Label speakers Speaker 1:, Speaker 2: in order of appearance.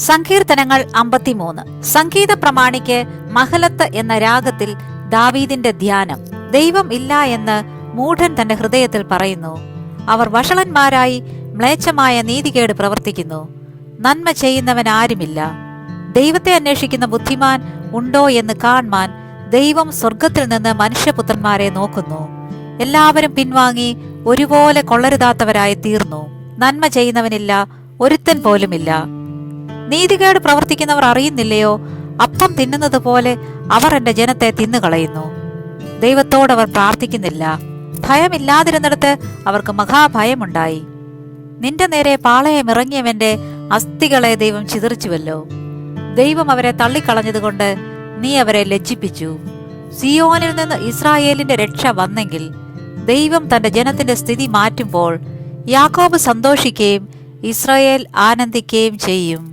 Speaker 1: സങ്കീർത്തനങ്ങൾ അമ്പത്തിമൂന്ന്. സംഗീത പ്രമാണിക്ക് മഹലത്ത് എന്ന രാഗത്തിൽ ദാവീദിന്റെ ധ്യാനം ദൈവം ഇല്ല എന്ന് മൂഢൻ തന്റെ ഹൃദയത്തിൽ പറയുന്നു. അവർ വഷളന്മാരായി മ്ലേച്ഛമായ നീതികേട് പ്രവർത്തിക്കുന്നു. നന്മ ചെയ്യുന്നവൻ ആരുമില്ല. ദൈവത്തെ അന്വേഷിക്കുന്ന ബുദ്ധിമാൻ ഉണ്ടോ എന്ന് കാൺമാൻ ദൈവം സ്വർഗത്തിൽ നിന്ന് മനുഷ്യപുത്രന്മാരെ നോക്കുന്നു. എല്ലാവരും പിൻവാങ്ങി ഒരുപോലെ കൊള്ളരുതാത്തവരായി തീർന്നു. നന്മ ചെയ്യുന്നവനില്ല ഒരുത്തൻ പോലുമില്ല. നീതികേട് പ്രവർത്തിക്കുന്നവർ അറിയുന്നില്ലയോ? അപ്പം തിന്നുന്നത് പോലെ അവർ എന്റെ ജനത്തെ തിന്നുകളയുന്നു. ദൈവത്തോട് അവർ പ്രാർത്ഥിക്കുന്നില്ല. ഭയമില്ലാതിരുന്നിടത്ത് അവർക്ക് മഹാഭയമുണ്ടായി. നിന്റെ നേരെ പാളയം ഇറങ്ങിയവന്റെ അസ്ഥികളെ ദൈവം ചിതറിച്ചുവല്ലോ. ദൈവം അവരെ തള്ളിക്കളഞ്ഞതുകൊണ്ട് നീ അവരെ ലജ്ജിപ്പിച്ചു. സിയോനിൽ നിന്ന് ഇസ്രായേലിന്റെ രക്ഷ വന്നെങ്കിൽ ദൈവം തന്റെ ജനത്തിന്റെ സ്ഥിതി മാറ്റുമ്പോൾ യാക്കോബ് സന്തോഷിക്കുകയും ഇസ്രായേൽ ആനന്ദിക്കുകയും ചെയ്യും.